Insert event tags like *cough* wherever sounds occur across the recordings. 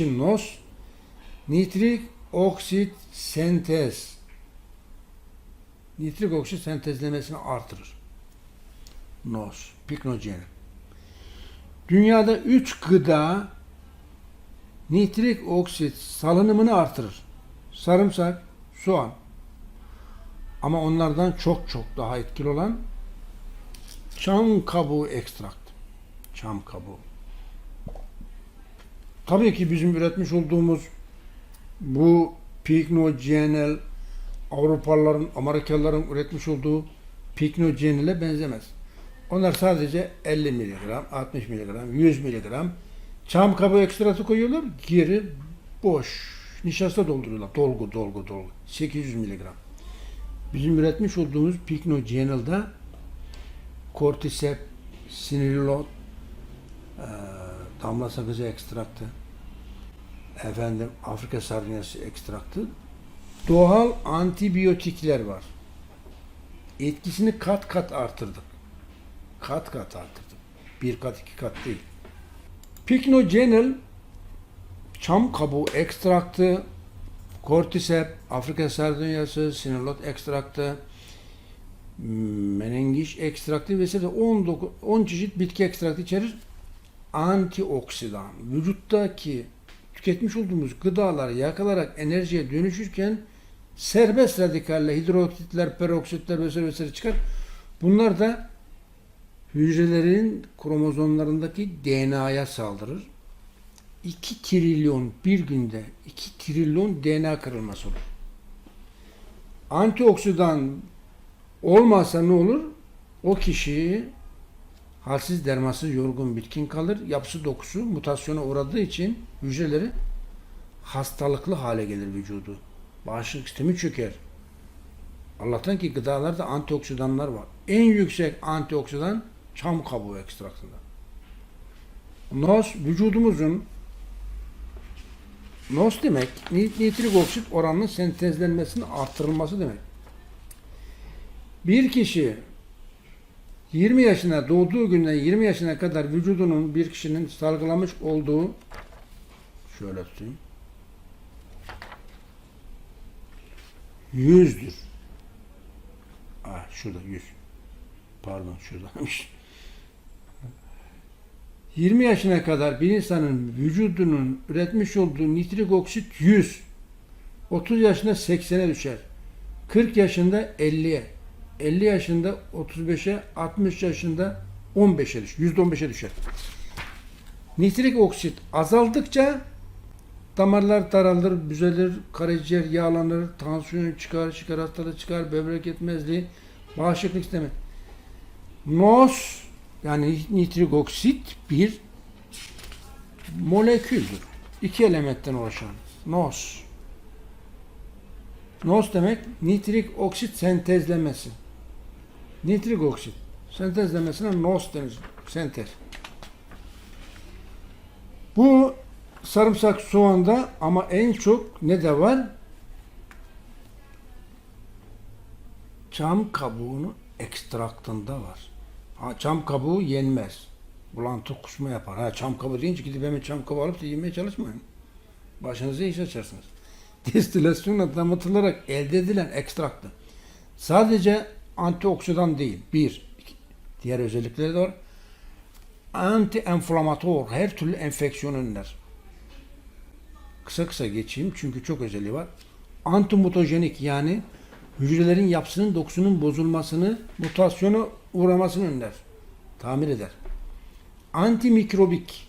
NOS nitrik oksit sentez nitrik oksit sentezlemesini artırır. NOS, piknojen. Dünyada 3 gıda nitrik oksit salınımını artırır. Sarımsak, soğan. Ama onlardan çok çok daha etkili olan çam kabuğu ekstrakt. Çam kabuğu. Tabii ki bizim üretmiş olduğumuz bu Picnogenel Avrupalıların, Amerikalıların üretmiş olduğu Picnogenel'e benzemez. Onlar sadece 50 miligram, 60 miligram, 100 miligram çam kabuğu ekstratı koyuyorlar. Geri boş nişasta dolduruyorlar. Dolgu, dolgu, dolgu. 800 miligram. Bizim üretmiş olduğumuz Picnogenel'da kortisep, sinilot, eee, damla sakızı ekstraktı, efendim Afrika sardunyası ekstraktı, doğal antibiyotikler var. Etkisini kat kat artırdık. Kat kat artırdık. Bir kat iki kat değil. Picnogenel çam kabuğu ekstraktı, kortisep, Afrika sardunyası, sinilot ekstraktı, menengiş ekstraktı vesaire 19 10 çeşit bitki ekstraktı içerir. Antioksidan vücuttaki tüketmiş olduğumuz gıdaları yakalarak enerjiye dönüşürken serbest radikalle hidroksitler, peroksitler vesaire vesaire çıkar. Bunlar da hücrelerin kromozomlarındaki DNA'ya saldırır. 2 trilyon bir günde 2 trilyon DNA kırılması olur. Antioksidan olmazsa ne olur? O kişi halsiz, dermansız, yorgun, bitkin kalır. Yapısı, dokusu mutasyona uğradığı için hücreleri hastalıklı hale gelir vücudu. Bağışıklık sistemi çöker. Allah'tan ki gıdalarda antioksidanlar var. En yüksek antioksidan çam kabuğu ekstraktında. NOS vücudumuzun NOS demek nit- nitrik oksit oranının sentezlenmesinin arttırılması demek. Bir kişi 20 yaşına doğduğu günden 20 yaşına kadar vücudunun bir kişinin salgılamış olduğu şöyle tutayım. Yüzdür. Ah şurada yüz. Pardon şuradaymış. 20 yaşına kadar bir insanın vücudunun üretmiş olduğu nitrik oksit 100. 30 yaşında 80'e düşer. 40 yaşında 50'ye. 50 yaşında 35'e, 60 yaşında 15'e düşer. %15'e düşer. Nitrik oksit azaldıkça damarlar daralır, büzelir, karaciğer yağlanır, tansiyon çıkar, şeker hastalığı çıkar, böbrek yetmezliği, bağışıklık sistemi. NOS yani nitrik oksit bir moleküldür. İki elementten oluşan. NOS. NOS demek nitrik oksit sentezlemesi. Nitrik oksit sentezlemesine NOS denir. Sentez. Bu sarımsak soğanda ama en çok ne de var? Çam kabuğunun ekstraktında var. Ha, çam kabuğu yenmez. Bulantı kusma yapar. Ha, çam kabuğu deyince gidip hemen çam kabuğu alıp da yemeye çalışmayın. Başınıza iş açarsınız. *laughs* Destilasyonla damıtılarak elde edilen ekstraktı. Sadece antioksidan değil. Bir. Diğer özellikleri de var. Anti-enflamator. Her türlü enfeksiyon önler. Kısa kısa geçeyim çünkü çok özelliği var. Antimutajenik yani hücrelerin yapısının dokusunun bozulmasını, mutasyona uğramasını önler. Tamir eder. Antimikrobik.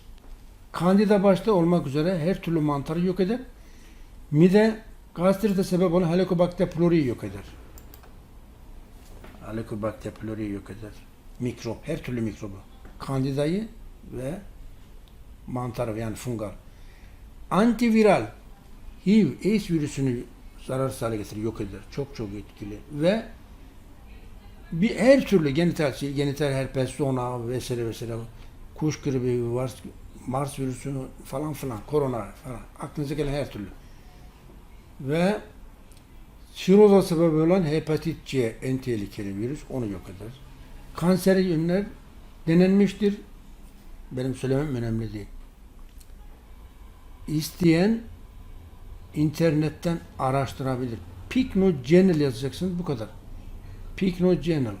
Kandida başta olmak üzere her türlü mantarı yok eder. Mide gastrite sebep olan Helicobacter pylori'yi yok eder. Helicobacter pylori'yi yok eder. Mikrop, her türlü mikrobu. Kandidayı ve mantarı yani fungal. Antiviral. HIV, AIDS virüsünü zararsız hale getirir, yok eder. Çok çok etkili. Ve bir her türlü genital, genital herpes, zona vesaire vesaire kuş gribi, Mars, Mars virüsü falan filan, korona falan aklınıza gelen her türlü. Ve siroza sebebi olan hepatit C en tehlikeli virüs onu yok eder. Kanseri önler denenmiştir. Benim söylemem önemli değil. isteyen internetten araştırabilir. Pycnogenol yazacaksınız bu kadar. Pycnogenol.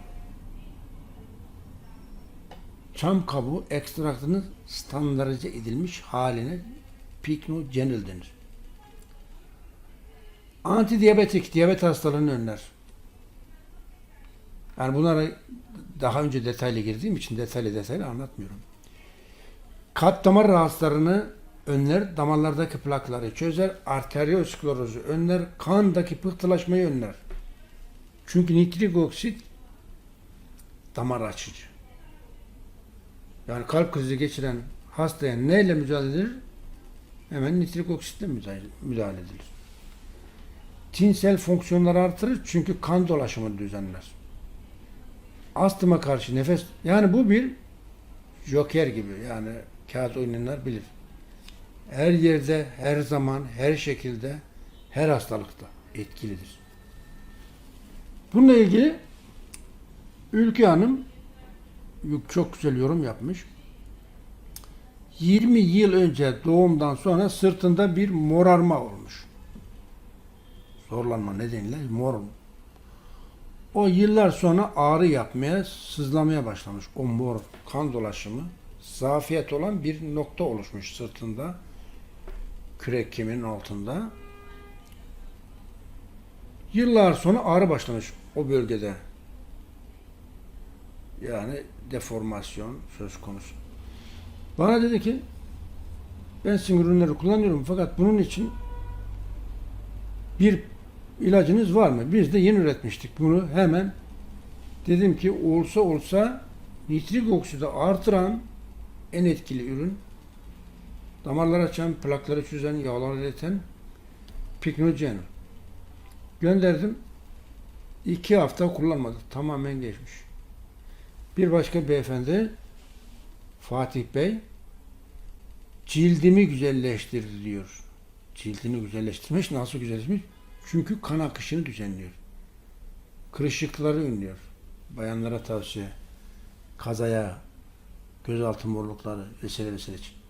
Çam kabuğu ekstraktının standartize edilmiş haline Pycnogenol denir. Antidiyabetik, diyabet hastalığını önler. Yani bunlara daha önce detaylı girdiğim için detaylı detaylı anlatmıyorum. Kalp damar rahatsızlarını önler, damarlardaki plakları çözer, arteriosklerozu önler, kandaki pıhtılaşmayı önler. Çünkü nitrik oksit damar açıcı. Yani kalp krizi geçiren hastaya neyle müdahale edilir? Hemen nitrik oksitle müdahale edilir. Tinsel fonksiyonları artırır çünkü kan dolaşımını düzenler. Astıma karşı nefes yani bu bir joker gibi yani kağıt oynayanlar bilir. Her yerde, her zaman, her şekilde, her hastalıkta etkilidir. Bununla ilgili Ülke Hanım çok güzel yorum yapmış. 20 yıl önce doğumdan sonra sırtında bir morarma olmuş. Zorlanma nedeniyle mor. O yıllar sonra ağrı yapmaya, sızlamaya başlamış. O mor kan dolaşımı zafiyet olan bir nokta oluşmuş sırtında. Kürek kemiğinin altında. Yıllar sonra ağrı başlamış o bölgede. Yani deformasyon söz konusu. Bana dedi ki ben sizin ürünleri kullanıyorum fakat bunun için bir ilacınız var mı? Biz de yeni üretmiştik bunu hemen. Dedim ki olsa olsa nitrik oksidi artıran en etkili ürün damarlar açan, plakları çözen, yağları eriten Picnogen. Gönderdim. İki hafta kullanmadı. Tamamen geçmiş. Bir başka beyefendi Fatih Bey cildimi güzelleştirdi diyor. Cildini güzelleştirmiş. Nasıl güzelleştirmiş? Çünkü kan akışını düzenliyor. Kırışıkları önlüyor. Bayanlara tavsiye. Kazaya, gözaltı morlukları vesaire vesaire için.